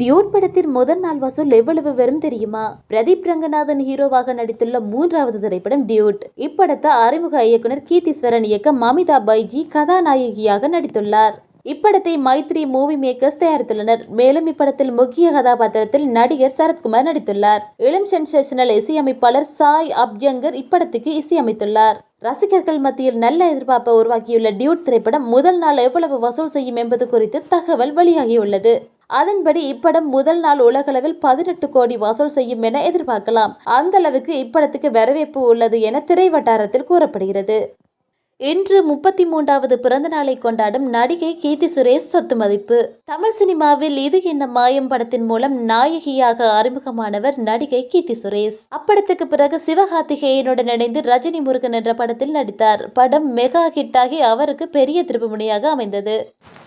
Dude படத்தின் முதல் நாள் வசூல் எவ்வளவு வரும் தெரியுமா? பிரதீப் ரங்கநாதன் ஹீரோவாக நடித்துள்ள மூன்றாவது திரைப்படம் டியூட் இப்படத்தை அறிமுக இயக்குனர் கீர்த்திஸ்வரன் இயக்க மமிதா பைஜி கதாநாயகியாக நடித்துள்ளார். இப்படத்தை மைத்ரி மூவி மேக்கர்ஸ் தயாரித்துள்ளனர். மேலும் இப்படத்தில் முக்கிய கதாபாத்திரத்தில் நடிகர் சரத்குமார் நடித்துள்ளார். இளம் சென்சேஷனல் இசையமைப்பாளர் சாய் அப்ஜங்கர் இப்படத்துக்கு இசையமைத்துள்ளார். ரசிகர்கள் மத்தியில் நல்ல எதிர்பார்ப்பை உருவாக்கியுள்ள டியூட் திரைப்படம் முதல் நாள் எவ்வளவு வசூல் செய்யும் என்பது குறித்து தகவல் வெளியாகியுள்ளது. அதன்படி இப்படம் முதல் நாள் உலகளவில் பதினெட்டு கோடி வசூல் செய்யும் என எதிர்பார்க்கலாம். அந்த அளவுக்கு இப்படத்துக்கு வரவேற்பு உள்ளது என திரை வட்டாரத்தில் கூறப்படுகிறது. இன்று முப்பத்தி மூன்றாவது பிறந்த நாளை கொண்டாடும் நடிகை கீர்த்தி சுரேஷ் சொத்து மதிப்பு. தமிழ் சினிமாவில் இது என்ன மாயம் படத்தின் மூலம் நாயகியாக அறிமுகமானவர் நடிகை கீர்த்தி சுரேஷ். அப்படத்துக்கு பிறகு சிவகார்த்திகேயனுடன் இணைந்து ரஜினி முருகன் என்ற படத்தில் நடித்தார். படம் மெகா ஹிட்டாகி அவருக்கு பெரிய திருப்புமுனையாக அமைந்தது.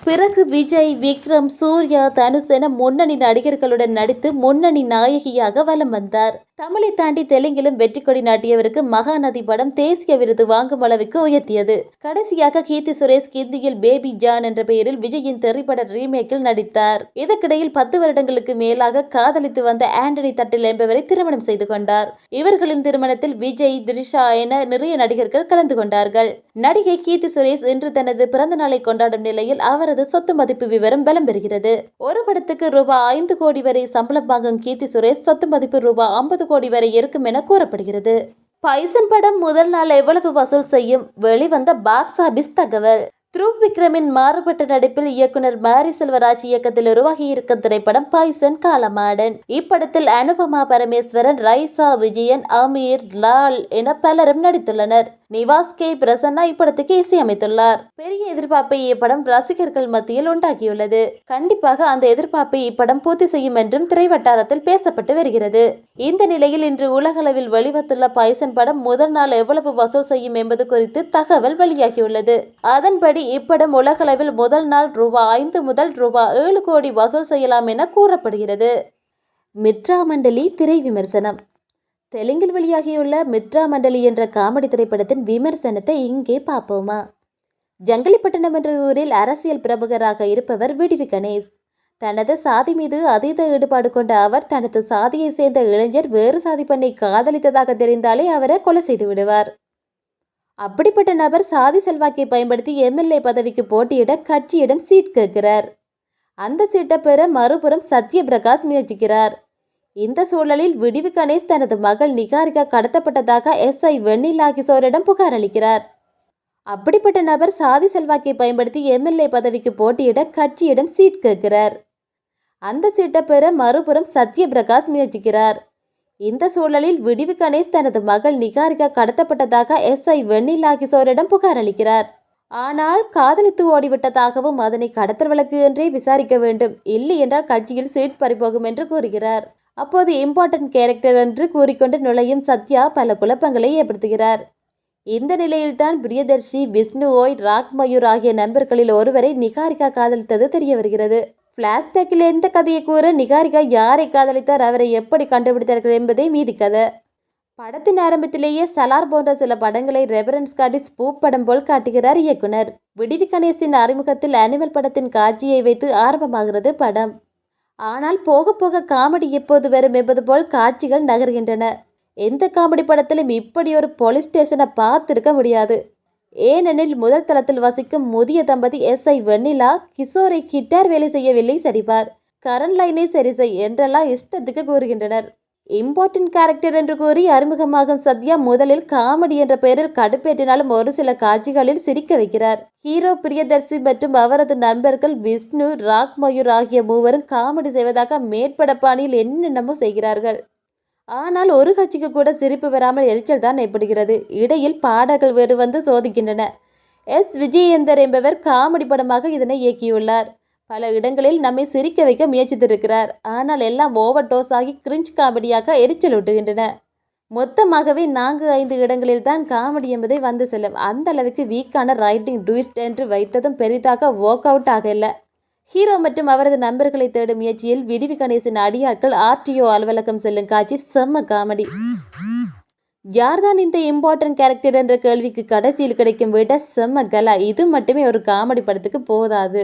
பிறகு விஜய் விக்ரம் சூர்யா தனுஷ் என முன்னணி நடிகர்களுடன் நடித்து முன்னணி நாயகியாக வலம் வந்தார். தமிழை தாண்டி தெலுங்கிலும் வெற்றி கொடி நாட்டியவருக்கு மகாநதி படம் தேசிய விருது வாங்கும் அளவுக்கு உயர்த்தியது. கடைசியாக கீர்த்தி சுரேஷ் ஹிந்தியில் பேபி ஜான் என்ற பெயரில் விஜயின் திரைப்பட ரீமேக்கில் நடித்தார். இதற்கிடையில் பத்து வருடங்களுக்கு மேலாக காதலித்து வந்த ஆண்டனி தட்டில் என்பவரை திருமணம் செய்து கொண்டார். இவர்களின் திருமணத்தில் விஜய் திரிஷா என நிறைய நடிகர்கள் கலந்து கொண்டார்கள். நடிகை கீர்த்தி சுரேஷ் இன்று தனது பிறந்த நாளை கொண்டாடும் நிலையில் அவர் அவரது சொத்து மதிப்பு விவரம் பலம் பெறுகிறது. ஒரு படத்துக்கு ரூபாய் ஐந்து கோடி வரை சம்பளம் வாங்கும் கீர்த்தி சுரேஷ் சொத்து மதிப்பு ரூபாய் ஐம்பது கோடி வரை இருக்கும் என கூறப்படுகிறது. பைசன் படம் முதல் நாள் எவ்வளவு வசூல் செய்யும்? வெளிவந்த பாக்ஸ் ஆபீஸ் தகவல். த்ரூ விக்ரமின் மாறுபட்ட நடிப்பில் இயக்குனர் மாரி செல்வராஜ் இயக்கத்தில் உருவாகியிருக்கும் திரைப்படம் பைசன் காலமாடன். இப்படத்தில் அனுபமா பரமேஸ்வரன் ரைசா விஜயன் அமீர் லால் என பலரும் நடித்துள்ளனர். நிவாஸ் கே பிரசன்னா இப்படத்துக்கு இசையமைத்துள்ளார் பெரிய எதிர்பார்ப்பை இப்படம் ரசிகர்கள் மத்தியில் உண்டாக்கியுள்ளது. கண்டிப்பாக அந்த எதிர்பார்ப்பை இப்படம் பூர்த்தி செய்யும் என்றும் திரை வட்டாரத்தில் பேசப்பட்டு வருகிறது. இந்த நிலையில் இன்று உலகளவில் வெளிவந்துள்ள பாய்சன் படம் முதல் நாள் எவ்வளவு வசூல் செய்யும் என்பது குறித்து தகவல் வெளியாகியுள்ளது. அதன்படி இப்படம் உலகளவில் முதல் நாள் ரூபா ஐந்து முதல் ரூபா ஏழு கோடி வசூல் செய்யலாம் என கூறப்படுகிறது. மித்ரா மண்டலி திரை விமர்சனம் தெலுங்கில் வெளியாகியுள்ள மித்ரா மண்டலி என்ற காமெடி திரைப்படத்தின் விமர்சனத்தை இங்கே பார்ப்போமா? ஜங்கலிப்பட்டினம் என்ற ஊரில் அரசியல் பிரமுகராக இருப்பவர் விடிவி கணேஷ். தனது சாதி மீது அதீத ஈடுபாடு கொண்ட அவர் தனது சாதியை சேர்ந்த இளைஞர் வேறு சாதி பெண்ணை காதலித்ததாக தெரிந்தாலே அவரை கொலை செய்து விடுவார். அப்படிப்பட்ட நபர் சாதி செல்வாக்கை பயன்படுத்தி எம்எல்ஏ பதவிக்கு போட்டியிட கட்சியிடம் சீட் கேட்கிறார். அந்த சீட்டை பெற மறுபுறம் சத்யபிரகாஷ் முயற்சிக்கிறார். இந்த சூழலில் விடிவு கணேஷ் தனது மகள் நிகாரிகா கடத்தப்பட்டதாக எஸ்ஐ வெண்ணிலா கிஷோரிடம் புகார் அளிக்கிறார். அப்படிப்பட்ட நபர் சாதி செல்வாக்கை பயன்படுத்தி எம்எல்ஏ பதவிக்கு போட்டியிட கட்சியிடம் சீட் கேட்கிறார். அந்த சீட்டை பெற மறுபுறம் சத்யபிரகாஷ் முயற்சிக்கிறார். இந்த சூழலில் விடிவு கணேஷ் தனது மகள் நிகாரிகா கடத்தப்பட்டதாக எஸ்ஐ வெண்ணிலா கிஷோரிடம் புகார் அளிக்கிறார். ஆனால் காதலித்து ஓடிவிட்டதாகவும் அதனை கடத்தல் வழக்கு என்றே விசாரிக்க வேண்டும். இல்லை என்றால் கட்சியில் சீட் பறிபோகும் என்று கூறுகிறார். அப்போது இம்பார்ட்டன்ட் கேரக்டர் என்று கூறிக்கொண்டு நுழையும் சத்யா பல குழப்பங்களை ஏற்படுத்துகிறார். இந்த நிலையில்தான் பிரியதர்ஷி விஷ்ணு ஓய் ராக் மயூர் ஆகிய நண்பர்களில் ஒருவரை நிகாரிகா காதலித்தது தெரிய வருகிறது. பிளாஷ்பேக்கில் எந்த கதையை கூற நிகாரிகா யாரை காதலித்தார் அவரை எப்படி கண்டுபிடித்தார்கள் என்பதே மீதி கதை. படத்தின் ஆரம்பத்திலேயே சலார் போன்ற சில படங்களை ரெஃபரன்ஸ் காட்டி ஸ்பூப் படம் போல் காட்டுகிறார் இயக்குனர். விடிவி கணேசின் அறிமுகத்தில் அனிமல் படத்தின் காட்சியை வைத்து ஆரம்பமாகிறது படம். ஆனால் போக போக காமெடி எப்போது வரும் என்பது போல் காட்சிகள் நகர்கின்றன. எந்த காமெடி படத்திலும் இப்படி ஒரு போலீஸ் ஸ்டேஷனை பார்த்துருக்க முடியாது. ஏனெனில் முதல் தளத்தில் வசிக்கும் முதிய தம்பதி எஸ். ஐ. வெண்ணிலா கிஷோரை கிட்டார் வேலை செய்யவில்லை சரிபார். கரண்ட் லைனை சரி செய் என்றெல்லாம் இஷ்டத்துக்கு கூறுகின்றனர். இம்பார்ட்டன்ட் கேரக்டர் என்று கூறி அறிமுகமாகும் சத்யா முதலில் காமெடி என்ற பெயரில் கடுப்பேற்றினாலும் ஒரு சில காட்சிகளில் சிரிக்க வைக்கிறார். ஹீரோ பிரியதர்சி மற்றும் அவரது நண்பர்கள் விஷ்ணு ராக் மயூர் ஆகிய மூவரும் காமெடி செய்வதாக மேற்பட பாணியில் என்னென்னமோ செய்கிறார்கள். ஆனால் ஒரு கட்சிக்கு கூட சிரிப்பு வராமல் எரிச்சல் தான் ஏற்படுகிறது. இடையில் பாடல்கள் வேறு வந்து சோதிக்கின்றன. எஸ் விஜயேந்தர் என்பவர் காமெடி படமாக இதனை இயக்கியுள்ளார். பல இடங்களில் நம்மை சிரிக்க வைக்க முயற்சித்திருக்கிறார். ஆனால் எல்லாம் ஓவர் டோஸ் ஆகி கிரிஞ்ச் காமெடியாக எரிச்சல் விட்டுகின்றன மொத்தமாகவே நான்கு ஐந்து இடங்களில் தான் காமெடி என்பதை வந்து செல்லும். அந்த அளவுக்கு வீக்கான ரைட்டிங் ட்விஸ்ட் என்று வைத்ததும் பெரிதாக ஒர்க் அவுட் ஆகல. ஹீரோ மற்றும் அவரது நண்பர்களை தேடும் முயற்சியில் விடிவி கணேசன் அடியாட்கள் ஆர்டிஓ அலுவலகம் செல்லும் காட்சி செம்ம காமெடி யார்தான் இந்த இம்பார்ட்டன்ட் கேரக்டர் என்ற கேள்விக்கு கடைசியில் கிடைக்கும் விட செம்ம கலா. இது மட்டுமே ஒரு காமெடி படத்துக்கு போதாது.